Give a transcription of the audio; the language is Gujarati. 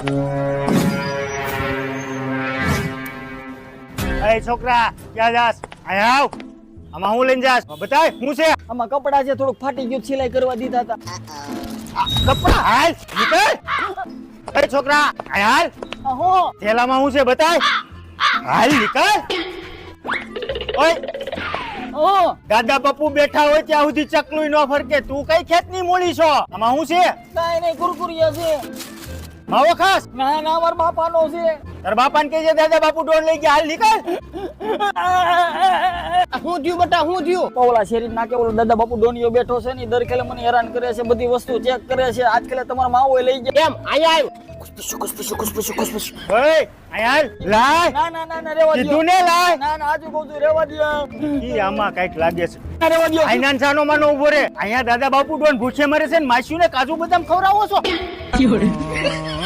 એ છોકરા ક્યાં જાસ અહીંયા આવ. આમાં હું લઈને જાસ બતાય હું છે? આમાં કપડા છે થોડુંક ફાટી ગયું સિલાઈ કરવા દીધા હતા. કપડા? હાલ નીકળ. એ છોકરા હાલ. હો. થેલામાં હું છે બતાય. હાલ નીકળ. ઓય. ઓ. દાદા પપ્પુ બેઠા હોય ત્યાં સુધી ચકલુઈ નો ફરકે. તું કઈ ખેતની મૂળી છો? આમાં હું છે? કાંઈ નહીં કુરકુરિયા છે. માવો ખાસ? ના ના બાપા બાપાનો છે. તાર બાપાને કહેજે દાદા બાપુ ડોન લઈ ગયા હાલ નીકળ. હું થયું બટા હું થયું? ઓલા શેરી નાકે ઓલો દાદા બાપુ ડોનિયો બેઠો છે ને દર ખેલે મને હેરાન કરે છે બધી વસ્તુ ચેક કરે છે. આજકાલે તમારા માવો લઈ ગયા. એમ આયા આવ્યો ખુશપુશ ઓય અહીંયા લાય. ના ના ના ના રેવા કીધું ને લાય. ના ના આજુ કહું છું રેવા દ્યો. ઈ આમાં કાઈક લાગે છે. રેવા દ્યો. આઈનાન સાનો માનો ઊભો રે. અહીંયા દાદા બાપુ ડોન ભૂછે મરે છે ને માસ્યું ને કાજુ બદામ ખવડાવો છો.